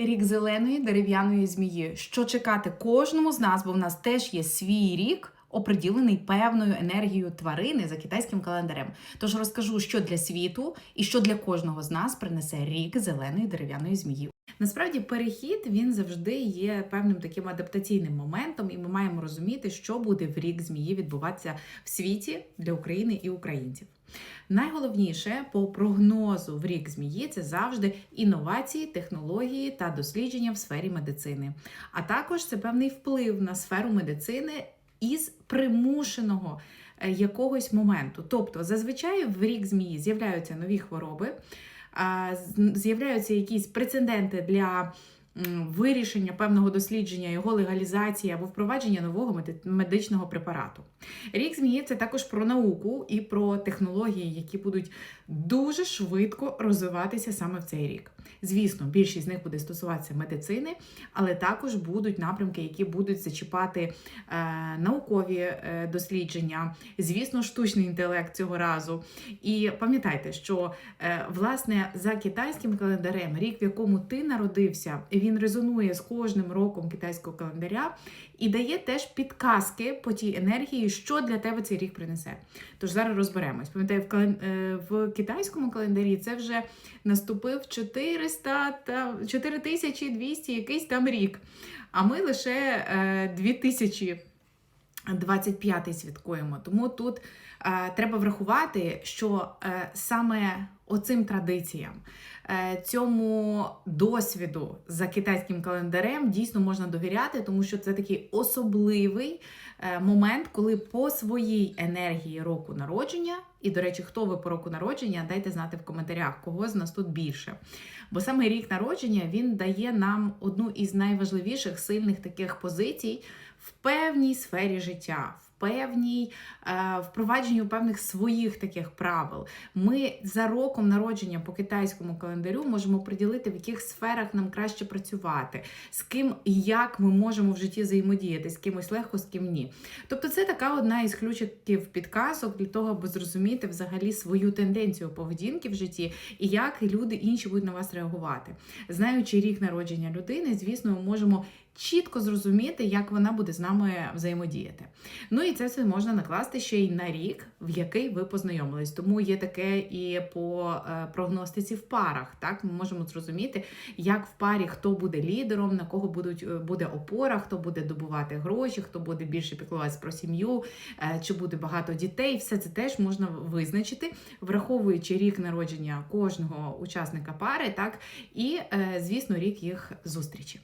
Рік зеленої дерев'яної змії. Що чекати кожному з нас, бо в нас теж є свій рік, оприділений певною енергією тварини за китайським календарем. Тож розкажу, що для світу і що для кожного з нас принесе рік зеленої дерев'яної змії. Насправді, перехід він завжди є певним таким адаптаційним моментом, і ми маємо розуміти, що буде в рік змії відбуватися в світі для України і українців. Найголовніше по прогнозу в рік змії це завжди інновації, технології та дослідження в сфері медицини. А також це певний вплив на сферу медицини із примушеного е, якогось моменту. Тобто, зазвичай в рік змії з'являються нові хвороби, з'являються якісь прецеденти для. Вирішення певного дослідження, його легалізації або впровадження нового медичного препарату. Рік змії це також про науку і про технології, які будуть дуже швидко розвиватися саме в цей рік. Звісно, більшість з них буде стосуватися медицини, але також будуть напрямки, які будуть зачіпати е, наукові е, дослідження, звісно, штучний інтелект цього разу. І пам'ятайте, що е, власне за китайським календарем, рік, в якому ти народився, він він резонує з кожним роком китайського календаря і дає теж підказки по тій енергії, що для тебе цей рік принесе. Тож зараз розберемось. Пам'ятаю, в, кален... Е, в китайському календарі це вже наступив 400 та 4200 якийсь там рік. А ми лише е, 2000 25-й святкуємо. Тому тут е, треба врахувати, що е, саме оцим традиціям, е, цьому досвіду за китайським календарем дійсно можна довіряти, тому що це такий особливий е, момент, коли по своїй енергії року народження, і, до речі, хто ви по року народження, дайте знати в коментарях, кого з нас тут більше. Бо саме рік народження він дає нам одну із найважливіших сильних таких позицій в певній сфері життя. в Певній е, впровадженню певних своїх таких правил. Ми за роком народження по китайському календарю можемо приділити, в яких сферах нам краще працювати, з ким і як ми можемо в житті взаємодіяти, з кимось легко, з ким ні. Тобто, це така одна із ключиків підказок для того, аби зрозуміти взагалі свою тенденцію поведінки в житті і як люди інші будуть на вас реагувати. Знаючи рік народження людини, звісно, ми можемо чітко зрозуміти, як вона буде з нами взаємодіяти. Ну і це все можна накласти ще й на рік, в який ви познайомились. Тому є таке і по е, прогностиці в парах. Так ми можемо зрозуміти, як в парі хто буде лідером, на кого будуть е, буде опора, хто буде добувати гроші, хто буде більше піклуватися про сім'ю, е, чи буде багато дітей. Все це теж можна визначити, враховуючи рік народження кожного учасника пари, так і звісно, рік їх зустрічі.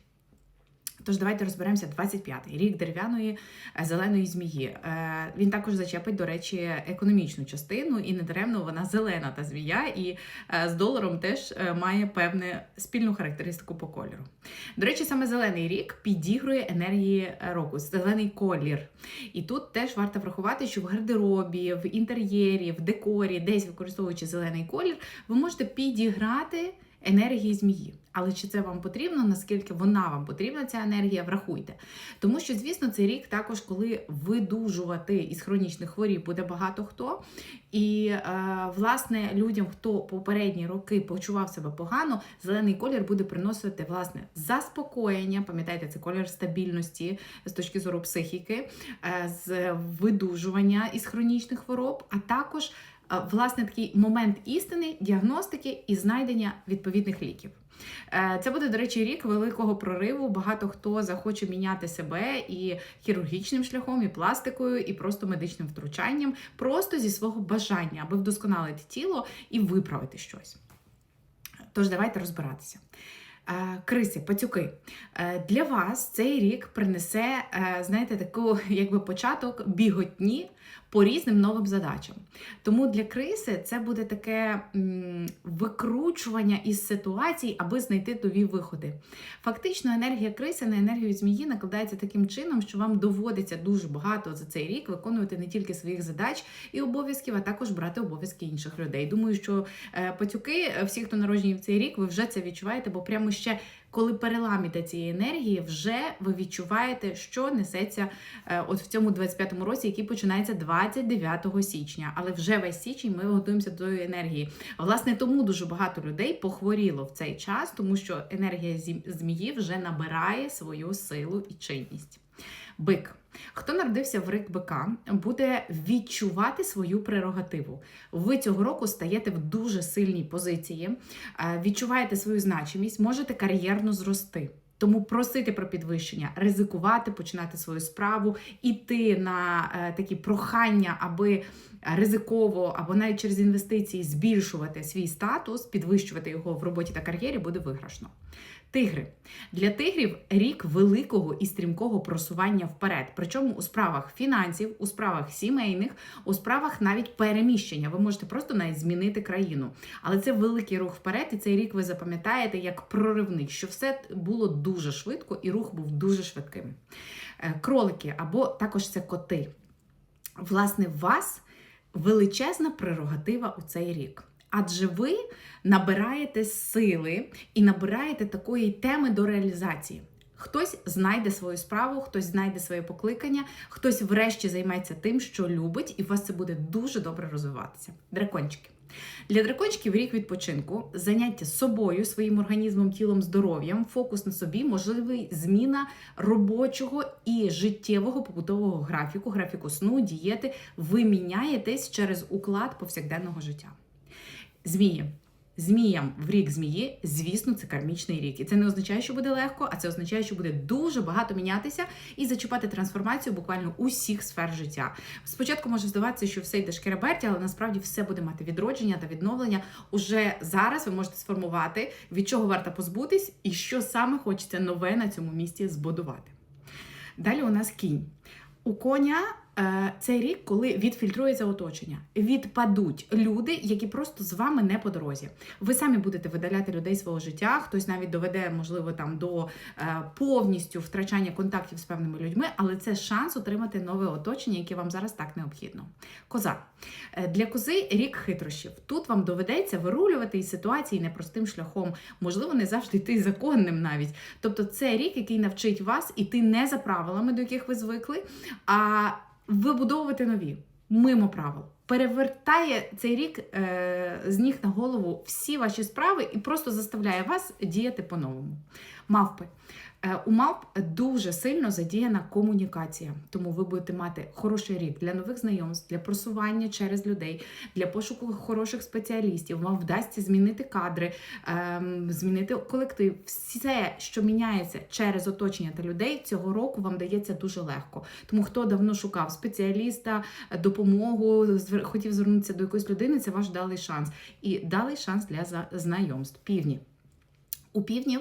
Тож давайте розберемося 25-й рік дерев'яної е, зеленої змії. Е, Він також зачепить, до речі, економічну частину, і недаремно вона зелена та змія, і е, з доларом теж має певну спільну характеристику по кольору. До речі, саме зелений рік підігрує енергії року, зелений колір. І тут теж варто врахувати, що в гардеробі, в інтер'єрі, в декорі, десь використовуючи зелений колір, ви можете підіграти енергії змії. Але чи це вам потрібно, наскільки вона вам потрібна, ця енергія, врахуйте. Тому що, звісно, цей рік також, коли видужувати із хронічних хворіб буде багато хто. І, е, власне, людям, хто попередні роки почував себе погано, зелений колір буде приносити власне заспокоєння. Пам'ятаєте, це колір стабільності з точки зору психіки, е, з видужування із хронічних хвороб, а також власне такий момент істини, діагностики і знайдення відповідних ліків. Е, Це буде, до речі, рік великого прориву. Багато хто захоче міняти себе і хірургічним шляхом, і пластикою, і просто медичним втручанням, просто зі свого бажання, аби вдосконалити тіло і виправити щось. Тож давайте розбиратися. Е, Криси, пацюки, е, для вас цей рік принесе, знаєте, таку якби початок біготні по різним новим задачам. Тому для криси це буде таке викручування із ситуацій, аби знайти нові виходи. Фактично, енергія криси на енергію змії накладається таким чином, що вам доводиться дуже багато за цей рік виконувати не тільки своїх задач і обов'язків, а також брати обов'язки інших людей. Думаю, що е, пацюки, всі, хто народжені в цей рік, ви вже це відчуваєте, бо прямо ще коли переламіте цієї енергії, вже ви відчуваєте, що несеться е, от в цьому 25-му році, який починається 29 січня. Але вже весь січень ми готуємося до енергії. Власне, тому дуже багато людей похворіло в цей час, тому що енергія змії вже набирає свою силу і чинність. Бик. Хто народився в рик бика, буде відчувати свою прерогативу. Ви цього року стаєте в дуже сильній позиції, е, відчуваєте свою значимість, можете кар'єрно зрости. Тому просити про підвищення, ризикувати, починати свою справу, іти на е, такі прохання, аби ризиково або навіть через інвестиції збільшувати свій статус, підвищувати його в роботі та кар'єрі буде виграшно. Тигри для тигрів рік великого і стрімкого просування вперед. Причому у справах фінансів, у справах сімейних, у справах навіть переміщення. Ви можете просто навіть змінити країну. Але це великий рух вперед, і цей рік ви запам'ятаєте як проривний, що все було дуже швидко і рух був дуже швидким. Е, Кролики або також це коти. Власне, вас величезна прерогатива у цей рік. Адже ви набираєте сили і набираєте такої теми до реалізації. Хтось знайде свою справу, хтось знайде своє покликання, хтось врешті займеться тим, що любить, і у вас це буде дуже добре розвиватися. Дракончики. Для дракончиків рік відпочинку, заняття собою, своїм організмом, тілом, здоров'ям, фокус на собі, можливий зміна робочого і життєвого побутового графіку, графіку сну, дієти. Ви міняєтесь через уклад повсякденного життя. Змії. Зміям в рік змії, звісно, це кармічний рік. І це не означає, що буде легко, а це означає, що буде дуже багато мінятися і зачіпати трансформацію буквально усіх сфер життя. Спочатку може здаватися, що все йде шкереберті, але насправді все буде мати відродження та відновлення. Уже зараз ви можете сформувати, від чого варто позбутись, і що саме хочеться нове на цьому місці збудувати. Далі у нас кінь. У коня цей рік, коли відфільтрується оточення, відпадуть люди, які просто з вами не по дорозі. Ви самі будете видаляти людей свого життя. Хтось навіть доведе, можливо, там до е, повністю втрачання контактів з певними людьми, але це шанс отримати нове оточення, яке вам зараз так необхідно. Коза Е, для кози рік хитрощів. Тут вам доведеться вирулювати із ситуації непростим шляхом, можливо, не завжди йти законним навіть. Тобто, це рік, який навчить вас іти не за правилами, до яких ви звикли, а вибудовувати нові мимо правил. Перевертає цей рік е, з ніг на голову всі ваші справи і просто заставляє вас діяти по-новому. Мавпи. Е, у мавп дуже сильно задіяна комунікація, тому ви будете мати хороший рік для нових знайомств, для просування через людей, для пошуку хороших спеціалістів. Вам вдасться змінити кадри, ем, змінити колектив. Все, що міняється через оточення та людей, цього року вам дається дуже легко. Тому хто давно шукав спеціаліста, допомогу, хотів звернутися до якоїсь людини, це ваш далий шанс. І далий шанс для знайомств. Півні. У півднів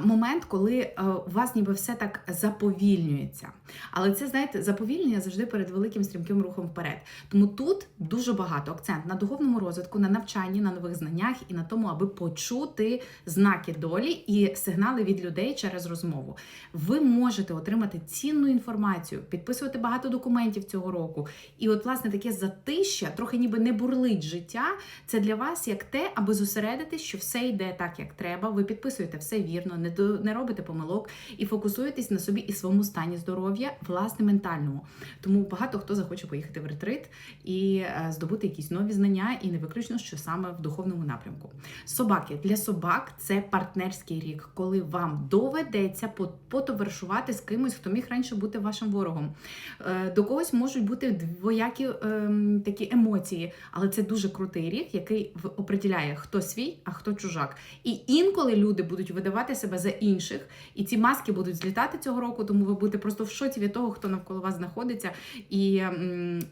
момент, коли е, у вас ніби все так заповільнюється. Але це, знаєте, заповільнення завжди перед великим стрімким рухом вперед. Тому тут дуже багато акцент на духовному розвитку, на навчанні, на нових знаннях і на тому, аби почути знаки долі і сигнали від людей через розмову. Ви можете отримати цінну інформацію, підписувати багато документів цього року. І, от, власне, таке затища, трохи ніби не бурлить життя. Це для вас як те, аби зосередитись, що все йде так, як треба. Ви підписуєте все вірно, не до не робите помилок і фокусуєтесь на собі і своєму стані здоров'я, власне, ментальному. Тому багато хто захоче поїхати в ретрит і е, здобути якісь нові знання, і не виключно, що саме в духовному напрямку. Собаки для собак це партнерський рік, коли вам доведеться по- потоваришувати з кимось, хто міг раніше бути вашим ворогом. Е, До когось можуть бути двоякі ем, такі емоції, але це дуже крутий рік, який определяє, хто свій, а хто чужак. І інколи люди будуть видавати себе за інших, і ці маски будуть злітати цього року, тому ви будете просто в шоці від того, хто навколо вас знаходиться і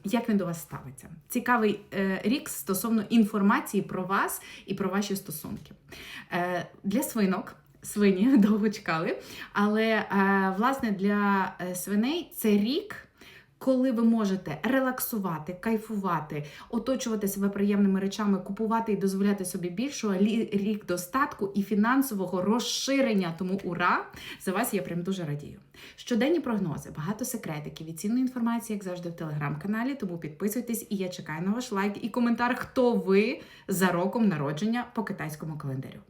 як він до вас ставиться. Цікавий е, рік стосовно інформації про вас і про ваші стосунки. Е, для свинок. Свині довго чекали, але е, власне для свиней це рік. Коли ви можете релаксувати, кайфувати, оточувати себе приємними речами, купувати і дозволяти собі більшого рік достатку і фінансового розширення. Тому ура! За вас я прям дуже радію. Щоденні прогнози, багато секретиків і цінної інформації, як завжди, в телеграм-каналі. Тому підписуйтесь, і я чекаю на ваш лайк і коментар, хто ви за роком народження по китайському календарю.